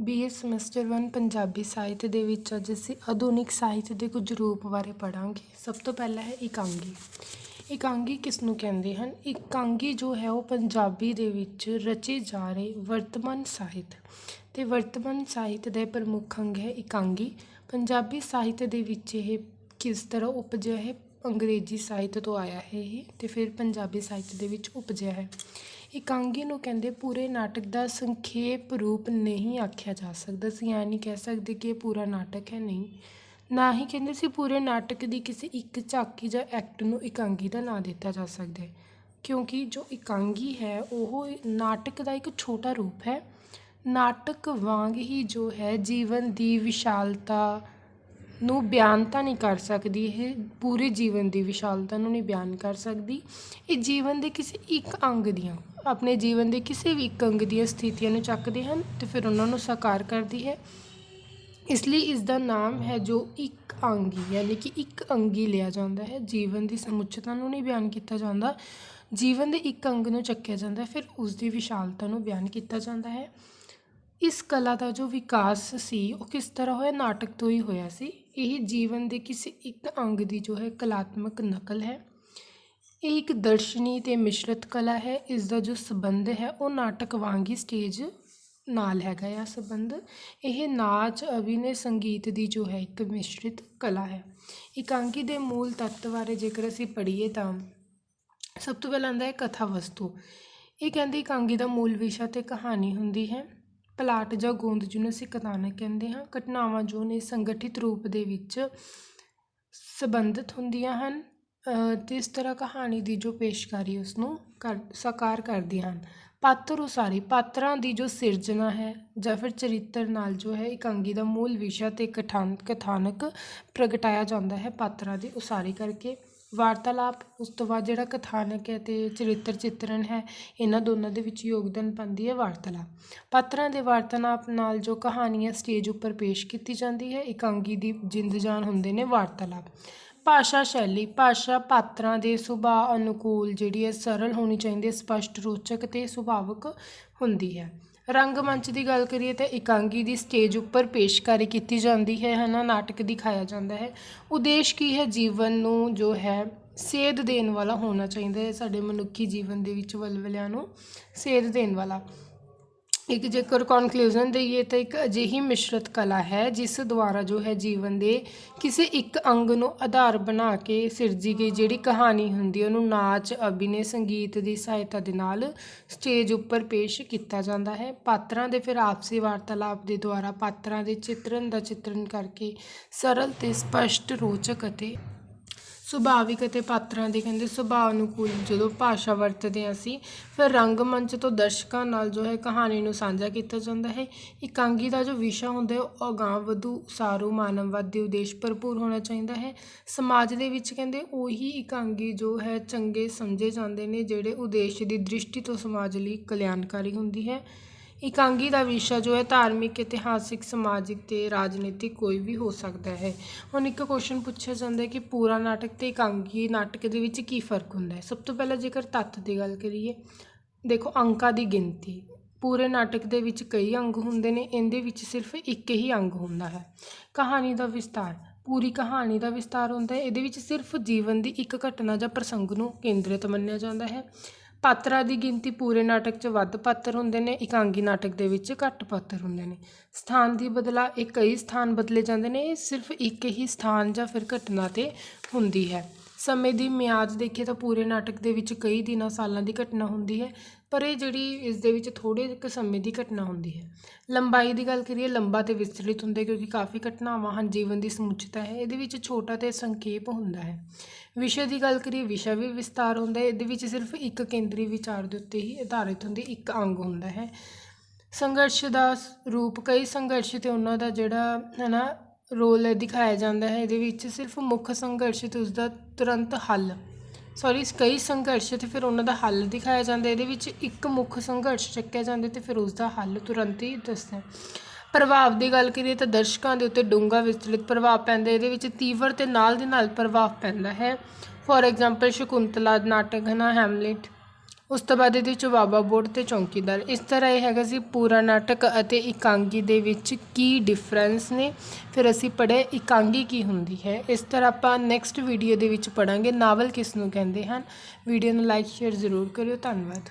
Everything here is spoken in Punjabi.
B A semester one Punjabi ਸਾਹਿਤ ਦੇ ਵਿੱਚ ਅੱਜ ਅਸੀਂ ਆਧੁਨਿਕ ਸਾਹਿਤ ਦੇ ਕੁਝ ਰੂਪ ਬਾਰੇ ਪੜ੍ਹਾਂਗੇ। ਸਭ ਤੋਂ ਪਹਿਲਾਂ ਹੈ ਇਕਾਂਗੀ। ਇਕਾਂਗੀ ਕਿਸ ਨੂੰ ਕਹਿੰਦੇ ਹਨ? ਇਕਾਂਗੀ ਜੋ ਹੈ ਉਹ ਪੰਜਾਬੀ ਦੇ ਵਿੱਚ ਰਚੇ ਜਾ ਰਹੇ ਵਰਤਮਾਨ ਸਾਹਿਤ ਅਤੇ ਵਰਤਮਾਨ ਸਾਹਿਤ ਦੇ ਪ੍ਰਮੁੱਖ ਅੰਗ ਹੈ ਇਕਾਂਗੀ। ਪੰਜਾਬੀ ਸਾਹਿਤ ਦੇ ਵਿੱਚ ਇਹ ਕਿਸ ਤਰ੍ਹਾਂ ਉਪਜਿਆ ਹੈ? ਅੰਗਰੇਜ਼ੀ ਸਾਹਿਤ ਤੋਂ ਆਇਆ ਹੈ ਇਹ ਅਤੇ ਫਿਰ ਪੰਜਾਬੀ ਸਾਹਿਤ ਦੇ ਵਿੱਚ ਉਪਜਿਆ ਹੈ। ਇਕਾਂਗੀ ਨੂੰ ਕਹਿੰਦੇ ਪੂਰੇ ਨਾਟਕ ਦਾ ਸੰਖੇਪ ਰੂਪ ਨਹੀਂ ਆਖਿਆ ਜਾ ਸਕਦਾ ਅਸੀਂ ਐਂ ਨਹੀਂ ਕਹਿ ਸਕਦੇ ਕਿ ਇਹ ਪੂਰਾ ਨਾਟਕ ਹੈ, ਨਹੀਂ। ਨਾ ਹੀ ਕਹਿੰਦੇ ਸੀ ਪੂਰੇ ਨਾਟਕ ਦੀ ਕਿਸੇ ਇੱਕ ਝਾਕੀ ਜਾਂ ਐਕਟ ਨੂੰ ਇਕਾਂਗੀ ਦਾ ਨਾਂ ਦਿੱਤਾ ਜਾ ਸਕਦਾ ਹੈ। ਕਿਉਂਕਿ ਜੋ ਇਕਾਂਗੀ ਹੈ, ਉਹ ਨਾਟਕ ਦਾ ਇੱਕ ਛੋਟਾ ਰੂਪ ਹੈ। ਨਾਟਕ ਵਾਂਗ ਹੀ ਜੋ ਹੈ, ਜੀਵਨ ਦੀ ਵਿਸ਼ਾਲਤਾ ਨੂੰ ਬਿਆਨ ਤਾਂ ਨਹੀਂ ਕਰ ਸਕਦੀ, ਇਹ ਪੂਰੇ ਜੀਵਨ ਦੀ ਵਿਸ਼ਾਲਤਾ ਨੂੰ ਨਹੀਂ ਬਿਆਨ ਕਰ ਸਕਦੀ। ਇਹ ਜੀਵਨ ਦੇ ਕਿਸੇ ਇੱਕ ਅੰਗ ਦੀਆਂ, ਆਪਣੇ ਜੀਵਨ ਦੇ ਕਿਸੇ ਵੀ ਇੱਕ ਅੰਗ ਦੀਆਂ ਸਥਿਤੀਆਂ ਨੂੰ ਚੱਕਦੇ ਹਨ ਅਤੇ ਫਿਰ ਉਹਨਾਂ ਨੂੰ ਸਾਕਾਰ ਕਰਦੀ ਹੈ। ਇਸ ਲਈ ਇਸ ਦਾ ਨਾਮ ਹੈ ਜੋ ਇੱਕ ਅੰਗੀ ਯਾਨੀ ਕਿ ਇੱਕ ਅੰਗੀ ਲਿਆ ਜਾਂਦਾ ਹੈ। ਜੀਵਨ ਦੀ ਸਮੁੱਚਤਾ ਨੂੰ ਨਹੀਂ ਬਿਆਨ ਕੀਤਾ ਜਾਂਦਾ, ਜੀਵਨ ਦੇ ਇੱਕ ਅੰਗ ਨੂੰ ਚੱਕਿਆ ਜਾਂਦਾ ਫਿਰ ਉਸ ਦੀ ਵਿਸ਼ਾਲਤਾ ਨੂੰ ਬਿਆਨ ਕੀਤਾ ਜਾਂਦਾ ਹੈ। ਇਸ ਕਲਾ ਦਾ ਜੋ ਵਿਕਾਸ ਸੀ, ਉਹ ਕਿਸ ਤਰ੍ਹਾਂ ਹੋਇਆ? ਨਾਟਕ ਤੋਂ ਹੀ ਹੋਇਆ ਸੀ। ਇਹ ਜੀਵਨ ਦੇ ਕਿਸੇ ਇੱਕ ਅੰਗ ਦੀ ਜੋ ਹੈ ਕਲਾਤਮਕ ਨਕਲ ਹੈ। ਇਹ ਇੱਕ ਦਰਸ਼ਨੀ ਤੇ ਮਿਸ਼ਰਤ ਕਲਾ ਹੈ। ਇਸ ਦਾ ਜੋ ਸੰਬੰਧ ਹੈ, ਉਹ ਨਾਟਕ ਵਾਂਗ ਹੀ ਸਟੇਜ ਨਾਲ ਹੈਗਾ ਆ ਸੰਬੰਧ। ਇਹ ਨਾਚ, ਅਭਿਨੇ, ਸੰਗੀਤ ਦੀ ਜੋ ਹੈ ਇੱਕ ਮਿਸ਼ਰਿਤ ਕਲਾ ਹੈ। ਇਕਾਂਗੀ ਦੇ ਮੂਲ ਤੱਤ ਬਾਰੇ ਜੇਕਰ ਅਸੀਂ ਪੜ੍ਹੀਏ ਤਾਂ ਸਭ ਤੋਂ ਪਹਿਲਾਂ ਆਉਂਦਾ ਹੈ ਕਥਾ ਵਸਤੂ। ਇਹ ਕਹਿੰਦੇ ਇਕਾਂਗੀ ਦਾ ਮੂਲ ਵਿਸ਼ਾ ਤੇ ਕਹਾਣੀ ਹੁੰਦੀ ਹੈ। ਪਲਾਟ ਜਾਂ ਗੋਂਦ ਜਿਹਨੂੰ ਅਸੀਂ ਕਥਾਨਕ ਕਹਿੰਦੇ ਹਾਂ, ਘਟਨਾਵਾਂ ਜੋ ਨੇ ਸੰਗਠਿਤ ਰੂਪ ਦੇ ਵਿੱਚ ਸੰਬੰਧਿਤ ਹੁੰਦੀਆਂ ਹਨ ਅਤੇ ਇਸ ਤਰ੍ਹਾਂ ਕਹਾਣੀ ਦੀ ਜੋ ਪੇਸ਼ਕਾਰੀ ਉਸ ਨੂੰ ਕਰ, ਸਾਕਾਰ ਕਰਦੀਆਂ ਹਨ। ਪਾਤਰ ਉਸਾਰੀ, ਪਾਤਰਾਂ ਦੀ ਜੋ ਸਿਰਜਣਾ ਹੈ ਜਾਂ ਫਿਰ ਚਰਿੱਤਰ ਨਾਲ ਜੋ ਹੈ ਇਕਾਂਗੀ ਦਾ ਮੂਲ ਵਿਸ਼ਾ ਅਤੇ ਕਠਾਨ, ਕਥਾਨਕ ਪ੍ਰਗਟਾਇਆ ਜਾਂਦਾ ਹੈ ਪਾਤਰਾਂ ਦੀ ਉਸਾਰੀ ਕਰਕੇ। ਵਾਰਤਾਲਾਪ, ਉਸ ਤੋਂ ਬਾਅਦ ਜਿਹੜਾ ਕਥਾਨਕ ਹੈ ਅਤੇ ਚਰਿੱਤਰ ਚਿੱਤਰਨ ਹੈ, ਇਹਨਾਂ ਦੋਨਾਂ ਦੇ ਵਿੱਚ ਯੋਗਦਾਨ ਪਾਉਂਦੀ ਹੈ ਵਾਰਤਾਲਾਪ। ਪਾਤਰਾਂ ਦੇ ਵਾਰਤਾਲਾਪ ਨਾਲ ਜੋ ਕਹਾਣੀ ਹੈ ਸਟੇਜ ਉੱਪਰ ਪੇਸ਼ ਕੀਤੀ ਜਾਂਦੀ ਹੈ, ਇਕਾਂਗੀ ਦੀ ਜਿੰਦ ਜਾਨ ਹੁੰਦੇ ਨੇ ਵਾਰਤਾਲਾਪ। ਭਾਸ਼ਾ ਸ਼ੈਲੀ, ਭਾਸ਼ਾ ਪਾਤਰਾਂ ਦੇ ਸੁਭਾਅ ਅਨੁਕੂਲ ਜਿਹੜੀ ਹੈ, ਸਰਲ ਹੋਣੀ ਚਾਹੀਦੀ ਹੈ, ਸਪਸ਼ਟ ਰੋਚਕ ਅਤੇ ਸੁਭਾਵਕ ਹੁੰਦੀ ਹੈ। ਰੰਗਮੰਚ ਦੀ ਗੱਲ ਕਰੀਏ ਤਾਂ ਇਕਾਂਗੀ ਦੀ ਸਟੇਜ ਉੱਪਰ ਪੇਸ਼ਕਾਰੀ ਕੀਤੀ ਜਾਂਦੀ ਹੈ ਹੈ ਨਾ ਨਾਟਕ ਦਿਖਾਇਆ ਜਾਂਦਾ ਹੈ। ਉਦੇਸ਼ ਕੀ ਹੈ? ਜੀਵਨ ਨੂੰ ਜੋ ਹੈ, ਸੇਧ ਦੇਣ ਵਾਲਾ ਹੋਣਾ ਚਾਹੀਦਾ ਹੈ ਸਾਡੇ ਮਨੁੱਖੀ ਜੀਵਨ ਦੇ ਵਿੱਚ ਵਲਵਲਿਆਂ ਨੂੰ, ਸੇਧ ਦੇਣ ਵਾਲਾ। ਇੱਕ ਜੇਕਰ ਕਨਕਲੂਜਨ ਦੇਈਏ ਤਾਂ ਇੱਕ ਅਜਿਹੀ ਮਿਸ਼ਰਤ ਕਲਾ ਹੈ, ਜਿਸ ਦੁਆਰਾ ਜੋ ਹੈ ਜੀਵਨ ਦੇ ਕਿਸੇ ਇੱਕ ਅੰਗ ਨੂੰ ਆਧਾਰ ਬਣਾ ਕੇ ਸਿਰਜੀ ਗਈ ਜਿਹੜੀ ਕਹਾਣੀ ਹੁੰਦੀ ਹੈ, ਉਹਨੂੰ ਨਾਚ, ਅਭਿਨੇ, ਸੰਗੀਤ ਦੀ ਸਹਾਇਤਾ ਦੇ ਨਾਲ ਸਟੇਜ ਉੱਪਰ ਪੇਸ਼ ਕੀਤਾ ਜਾਂਦਾ ਹੈ। ਪਾਤਰਾਂ ਦੇ ਫਿਰ ਆਪਸੀ ਵਾਰਤਾਲਾਪ ਦੇ ਦੁਆਰਾ ਪਾਤਰਾਂ ਦੇ ਚਿੱਤਰਨ ਦਾ ਚਿੱਤਰਨ ਕਰਕੇ ਸਰਲ ਤੇ ਸਪਸ਼ਟ ਰੋਚਕ ਅਤੇ ਸੁਭਾਵਿਕ ਅਤੇ ਪਾਤਰਾਂ ਦੇ ਕਹਿੰਦੇ ਸੁਭਾਅ ਅਨੁਕੂਲ ਜਦੋਂ ਭਾਸ਼ਾ ਵਰਤਦੇ ਹਾਂ ਅਸੀਂ, ਫਿਰ ਰੰਗਮੰਚ ਤੋਂ ਦਰਸ਼ਕਾਂ ਨਾਲ ਜੋ ਹੈ ਕਹਾਣੀ ਨੂੰ ਸਾਂਝਾ ਕੀਤਾ ਜਾਂਦਾ ਹੈ। ਇਕਾਂਗੀ ਦਾ ਜੋ ਵਿਸ਼ਾ ਹੁੰਦਾ ਉਹ ਅਗਾਂਹ ਵਧੂ ਸਾਰੂ ਮਾਨਵਵਾਦੀ ਉਦੇਸ਼ ਭਰਪੂਰ ਹੋਣਾ ਚਾਹੀਦਾ ਹੈ। ਸਮਾਜ ਦੇ ਵਿੱਚ ਕਹਿੰਦੇ ਉਹੀ ਇਕਾਂਗੀ ਜੋ ਹੈ ਚੰਗੇ ਸਮਝੇ ਜਾਂਦੇ ਨੇ, ਜਿਹੜੇ ਉਦੇਸ਼ ਦੀ ਦ੍ਰਿਸ਼ਟੀ ਤੋਂ ਸਮਾਜ ਲਈ ਕਲਿਆਣਕਾਰੀ ਹੁੰਦੀ ਹੈ। ਇਕਾਂਗੀ ਦਾ ਵਿਸ਼ਾ ਜੋ ਹੈ ਧਾਰਮਿਕ, ਇਤਿਹਾਸਿਕ, ਸਮਾਜਿਕ ਅਤੇ ਰਾਜਨੀਤਿਕ ਕੋਈ ਵੀ ਹੋ ਸਕਦਾ ਹੈ। ਹੁਣ ਇੱਕ ਕੁਸ਼ਚਨ ਪੁੱਛਿਆ ਜਾਂਦਾ ਕਿ ਪੂਰਾ ਨਾਟਕ ਅਤੇ ਇਕਾਂਗੀ ਨਾਟਕ ਦੇ ਵਿੱਚ ਕੀ ਫ਼ਰਕ ਹੁੰਦਾ ਹੈ? ਸਭ ਤੋਂ ਪਹਿਲਾਂ ਜੇਕਰ ਤੱਤ ਦੀ ਗੱਲ ਕਰੀਏ, ਦੇਖੋ ਅੰਕਾਂ ਦੀ ਗਿਣਤੀ। ਪੂਰੇ ਨਾਟਕ ਦੇ ਵਿੱਚ ਕਈ ਅੰਗ ਹੁੰਦੇ ਨੇ, ਇਹਦੇ ਵਿੱਚ ਸਿਰਫ ਇੱਕ ਹੀ ਅੰਗ ਹੁੰਦਾ ਹੈ। ਕਹਾਣੀ ਦਾ ਵਿਸਤਾਰ ਪੂਰੀ ਕਹਾਣੀ ਦਾ ਵਿਸਤਾਰ ਹੁੰਦਾ ਹੈ, ਇਹਦੇ ਵਿੱਚ ਸਿਰਫ ਜੀਵਨ ਦੀ ਇੱਕ ਘਟਨਾ ਜਾਂ ਪ੍ਰਸੰਗ ਨੂੰ ਕੇਂਦਰਿਤ ਮੰਨਿਆ ਜਾਂਦਾ ਹੈ। ਪਾਤਰਾਂ ਦੀ ਗਿਣਤੀ ਪੂਰੇ ਨਾਟਕ 'ਚ ਵੱਧ ਪਾਤਰ ਹੁੰਦੇ ਨੇ, ਇਕਾਂਗੀ ਨਾਟਕ ਦੇ ਵਿੱਚ ਘੱਟ ਪਾਤਰ ਹੁੰਦੇ ਨੇ। ਸਥਾਨ ਦੀ ਬਦਲਾ ਇਹ ਕਈ ਸਥਾਨ ਬਦਲੇ ਜਾਂਦੇ ਨੇ, ਇਹ ਸਿਰਫ ਇੱਕ ਹੀ ਸਥਾਨ ਜਾਂ ਫਿਰ ਘਟਨਾ 'ਤੇ ਹੁੰਦੀ ਹੈ। ਸਮੇਂ ਦੀ ਮਿਆਦ ਦੇਖੀਏ ਤਾਂ ਪੂਰੇ ਨਾਟਕ ਦੇ ਵਿੱਚ ਕਈ ਦਿਨਾਂ, ਸਾਲਾਂ ਦੀ ਘਟਨਾ ਹੁੰਦੀ ਹੈ, ਪਰ ਇਹ ਜਿਹੜੀ ਇਸ ਦੇ ਵਿੱਚ ਥੋੜ੍ਹੇ ਕੁ ਸਮੇਂ ਦੀ ਘਟਨਾ ਹੁੰਦੀ ਹੈ। ਲੰਬਾਈ ਦੀ ਗੱਲ ਕਰੀਏ, ਲੰਬਾ ਤੇ ਵਿਸਤ੍ਰਿਤ ਹੁੰਦਾ ਕਿਉਂਕਿ ਕਾਫੀ ਘਟਨਾਵਾਂ ਹਨ, ਜੀਵਨ ਦੀ ਸਮੁੱਚਤਾ ਹੈ, ਇਹਦੇ ਵਿੱਚ ਛੋਟਾ ਤੇ ਸੰਖੇਪ ਹੁੰਦਾ ਹੈ। ਵਿਸ਼ੇ ਦੀ ਗੱਲ ਕਰੀਏ, ਵਿਸ਼ਾ ਵੀ ਵਿਸਥਾਰ ਹੁੰਦਾ ਇਹਦੇ ਵਿੱਚ ਸਿਰਫ ਇੱਕ ਕੇਂਦਰੀ ਵਿਚਾਰ ਦੇ ਉੱਤੇ ਹੀ ਆਧਾਰਿਤ ਹੁੰਦੀ, ਇੱਕ ਅੰਗ ਹੁੰਦਾ ਹੈ। ਸੰਘਰਸ਼ ਦਾ ਰੂਪ, ਕਈ ਸੰਘਰਸ਼ ਅਤੇ ਉਹਨਾਂ ਦਾ ਜਿਹੜਾ ਹੈ ਨਾ ਰੋਲ ਦਿਖਾਇਆ ਜਾਂਦਾ ਹੈ, ਇਹਦੇ ਵਿੱਚ ਸਿਰਫ ਮੁੱਖ ਸੰਘਰਸ਼ ਅਤੇ ਉਸਦਾ ਤੁਰੰਤ ਹੱਲ। ਸੌਰੀ ਕਈ ਸੰਘਰਸ਼ ਤੇ ਫਿਰ ਉਹਨਾਂ ਦਾ ਹੱਲ ਦਿਖਾਇਆ ਜਾਂਦਾ, ਇਹਦੇ ਵਿੱਚ ਇੱਕ ਮੁੱਖ ਸੰਘਰਸ਼ ਚੱਕਿਆ ਜਾਂਦਾ ਅਤੇ ਫਿਰ ਉਸਦਾ ਹੱਲ ਤੁਰੰਤ ਹੀ ਦੱਸਦਾ ਪ੍ਰਭਾਵ ਦੀ ਗੱਲ ਕਰੀਏ ਤਾਂ ਦਰਸ਼ਕਾਂ ਦੇ ਉੱਤੇ ਡੂੰਘਾ ਵਿਸਤ੍ਰਿਤ ਪ੍ਰਭਾਵ ਪੈਂਦਾ ਇਹਦੇ ਵਿੱਚ ਤੀਵਰ ਤੇ ਨਾਲ ਦੇ ਨਾਲ ਪ੍ਰਭਾਵ ਪੈਂਦਾ ਹੈ। ਫੋਰ ਐਗਜ਼ਾਮਪਲ ਸ਼ਕੁੰਤਲਾ, ਨਾਟਕ ਹੈ ਨਾ ਹੈਮਲੇਟ ਉਸ ਤੋਂ ਬਾਅਦ ਇਹਦੇ ਚ ਬਾਬਾ ਬੋੜ ਤੇ ਚੌਂਕੀਦਾਰ। ਇਸ ਤਰ੍ਹਾਂ ਇਹ ਹੈਗਾ ਸੀ ਪੂਰਾ ਨਾਟਕ ਅਤੇ ਇਕਾਂਗੀ ਦੇ ਵਿੱਚ ਕੀ ਡਿਫਰੈਂਸ ਨੇ? ਫਿਰ ਅਸੀਂ ਪੜ੍ਹੇ ਇਕਾਂਗੀ ਕੀ ਹੁੰਦੀ ਹੈ। ਇਸ ਤਰ੍ਹਾਂ ਆਪਾਂ ਨੈਕਸਟ ਵੀਡੀਓ ਦੇ ਵਿੱਚ ਪੜਾਂਗੇ ਨਾਵਲ ਕਿਸ ਨੂੰ ਕਹਿੰਦੇ ਹਨ? ਵੀਡੀਓ ਨੂੰ ਲਾਈਕ ਸ਼ੇਅਰ ਜ਼ਰੂਰ ਕਰਿਓ। ਧੰਨਵਾਦ।